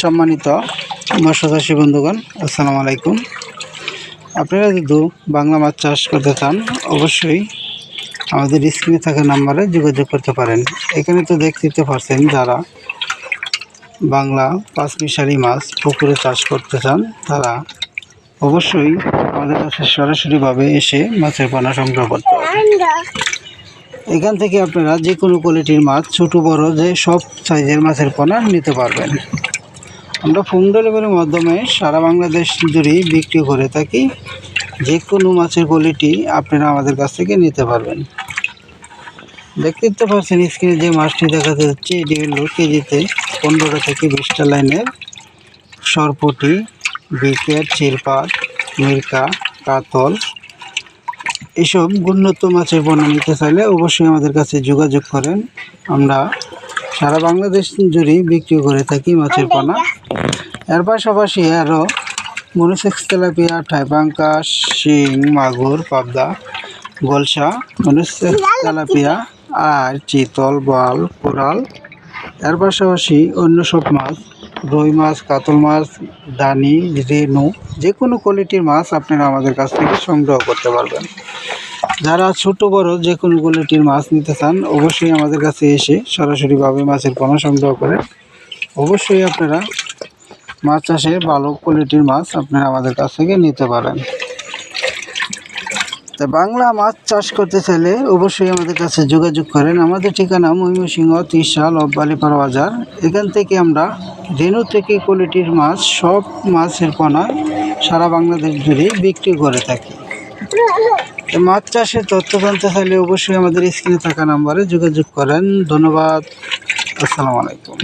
সম্মানিত মৎস্যচাষী বন্ধুগণ, আসসালামু আলাইকুম। আপনারা যদি বাংলা মাছ চাষ করতে চান, অবশ্যই আমাদের স্ক্রিনে থাকা নাম্বারে যোগাযোগ করতে পারেন। এখানে তো দেখতে পারছেন যারা বাংলা পাঁচ মিশারি মাছ পুকুরে চাষ করতে চান, তারা অবশ্যই আমাদের কাছে সরাসরিভাবে এসে মাছের পানা সংগ্রহ করতে হবে এখান থেকে আপনারা যে কোনো কোয়ালিটির মাছ, ছোট, বড়, যে সব সাইজের মাছের পোনা নিতে পারবেন। আমরা হোম ডেলিভারির মাধ্যমে সারা বাংলাদেশ জুড়েই বিক্রি করে থাকি। যে কোনো মাছের কোয়ালিটি আপনারা আমাদের কাছ থেকে নিতে পারবেন। দেখতে তো পাচ্ছেন স্ক্রিনে যে মাছটি দেখা যাচ্ছে, এটি হলো কেজিতে পনেরো থেকে বিশটা লাইনের সরপুটি, বিকেট চিরপাট মিরকা, কাতল এসব উন্নত মাছের পণ্য নিতে চাইলে অবশ্যই আমাদের কাছে যোগাযোগ করেন। আমরা সারা বাংলাদেশ জুড়ে বিক্রি করে থাকি মাছের পোনা এর পাশাপাশি আরও মনুসেক্স তেলাপিয়া ঠাইপাঙ্কাস শিং, মাগুর, পাবদা, গলসা মনুসেক্স তেলাপিয়া আর চিতল, বাল, কোরাল। এর পাশাপাশি অন্য সব মাছ, রুই মাছ, কাতল মাছ দানি রেনু যে কোনো কোয়ালিটির মাছ আপনারা আমাদের কাছ থেকে সংগ্রহ করতে পারবেন। যারা ছোট, বড় যে কোনো কোয়ালিটির মাছ নিতে চান, অবশ্যই আমাদের কাছে এসে সরাসরিভাবে মাছের পণ্য সংগ্রহ করে অবশ্যই আপনারা মাছ চাষে ভালো কোয়ালিটির মাছ আপনারা আমাদের কাছ থেকে নিতে পারেন। তা বাংলা মাছ চাষ করতে চাইলে অবশ্যই আমাদের কাছে যোগাযোগ করেন। আমাদের ঠিকানা ময়মনসিংহ ত্রিশাল অব্বালিপাড়া বাজার। এখান থেকে আমরা রেনু থেকে কোয়ালিটির মাছ, সব মাছের পোনা সারা বাংলাদেশ জুড়ে বিক্রি করে থাকি। মাছ চাষের তথ্য জানতে চাইলে অবশ্যই আমাদের স্ক্রিনে থাকা নাম্বারে যোগাযোগ করেন। ধন্যবাদ। আসসালামু আলাইকুম।